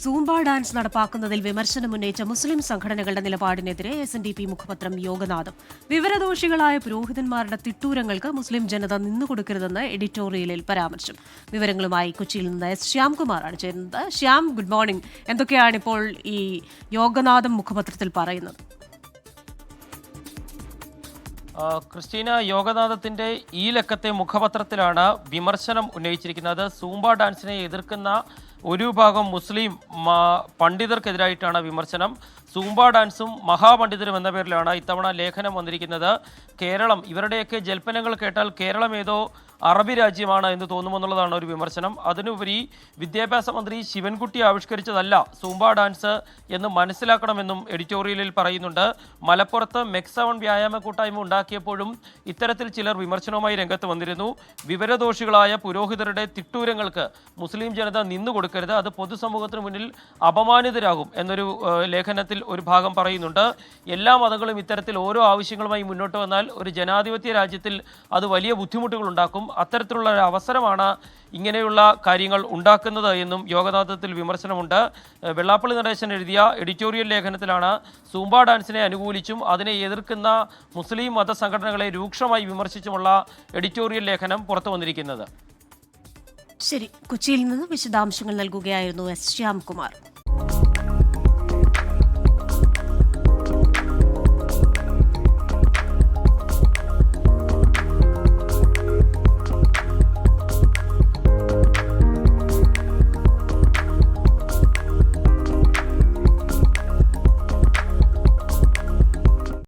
Zumba dance നടപ്പാക്കുന്നതിൽ വിമർശനം ഉന്നയിച്ച മുസ്ലിം സംഘടനകളുടെ നിലപാടിനെതിരെ എസ് എൻ ഡി പി മുഖപത്രം യോഗനാഥം. വിവരദോഷികളായ പുരോഹിതന്മാരുടെ തിട്ടൂരങ്ങൾക്ക് മുസ്ലിം ജനത നിന്നുകൊടുക്കരുതെന്ന് എഡിറ്റോറിയലിൽ പരാമർശം. വിവരങ്ങളുമായി കൊച്ചിയിൽ നിന്ന് എസ് ശ്യാംകുമാറാണ് ചേരുന്നത്. ശ്യാം ഗുഡ് മോർണിംഗ് എന്തൊക്കെയാണ് ഇപ്പോൾ ഈ യോഗനാഥം മുഖപത്രത്തിൽ പറയുന്നത്? ക്രിസ്റ്റീന യോഗനാഥത്തിന്റെ ഈ ലക്കത്തെ മുഖപത്രത്തിലാണ് വിമർശനം ഉന്നയിച്ചിരിക്കുന്നത്. സൂംബ ഡാൻസിനെ എതിർക്കുന്ന ഒരു ഭാഗം മുസ്ലിം പണ്ഡിതർക്കെതിരായിട്ടാണ് വിമർശനം. സൂംബ ഡാൻസും മഹാപണ്ഡിതരും എന്ന പേരിലാണ് ഇത്തവണ ലേഖനം വന്നിരിക്കുന്നത്. കേരളം ഇവരുടെയൊക്കെ ജൽപ്പനങ്ങൾ കേട്ടാൽ കേരളം ഏതോ അറബി രാജ്യമാണ് എന്ന് തോന്നുമെന്നുള്ളതാണ് ഒരു വിമർശനം. അതിനുപരി വിദ്യാഭ്യാസ മന്ത്രി ശിവൻകുട്ടി ആവിഷ്കരിച്ചതല്ല സൂംബ ഡാൻസ് എന്ന് മനസ്സിലാക്കണമെന്നും എഡിറ്റോറിയലിൽ പറയുന്നുണ്ട്. മലപ്പുറത്ത് മെക്സവൺ വ്യായാമ കൂട്ടായ്മ ഉണ്ടാക്കിയപ്പോഴും ഇത്തരത്തിൽ ചിലർ വിമർശനവുമായി രംഗത്ത് വന്നിരുന്നു. വിവരദോഷികളായ പുരോഹിതരുടെ തിട്ടൂരങ്ങൾക്ക് മുസ്ലിം ജനത നിന്നുകൊടുക്കരുത് അത് പൊതുസമൂഹത്തിന് മുന്നിൽ അപമാനിതരാകും എന്നൊരു ലേഖനത്തിൽ ഒരു ഭാഗം പറയുന്നുണ്ട്. എല്ലാ മതങ്ങളും ഇത്തരത്തിൽ ഓരോ ആവശ്യങ്ങളുമായി മുന്നോട്ട് വന്നാൽ ഒരു ജനാധിപത്യ രാജ്യത്തിൽ അത് വലിയ ബുദ്ധിമുട്ടുകൾ ഉണ്ടാക്കും. അത്തരത്തിലുള്ള ഒരു അവസരമാണ് ഇങ്ങനെയുള്ള കാര്യങ്ങൾ ഉണ്ടാക്കുന്നത് എന്നും യോഗനാഥത്തിൽ വിമർശനമുണ്ട്. വെള്ളാപ്പള്ളി നടേശൻ എഴുതിയ എഡിറ്റോറിയൽ ലേഖനത്തിലാണ് സൂംബ ഡാൻസിനെ അനുകൂലിച്ചും അതിനെ എതിർക്കുന്ന മുസ്ലിം മതസംഘടനകളെ രൂക്ഷമായി വിമർശിച്ചുമുള്ള എഡിറ്റോറിയൽ ലേഖനം പുറത്തു വന്നിരിക്കുന്നത്. ശരി കൊച്ചിയിൽ നിന്ന് വിശദാംശങ്ങൾ നൽകുകയായിരുന്നു എസ് ശ്യാംകുമാർ.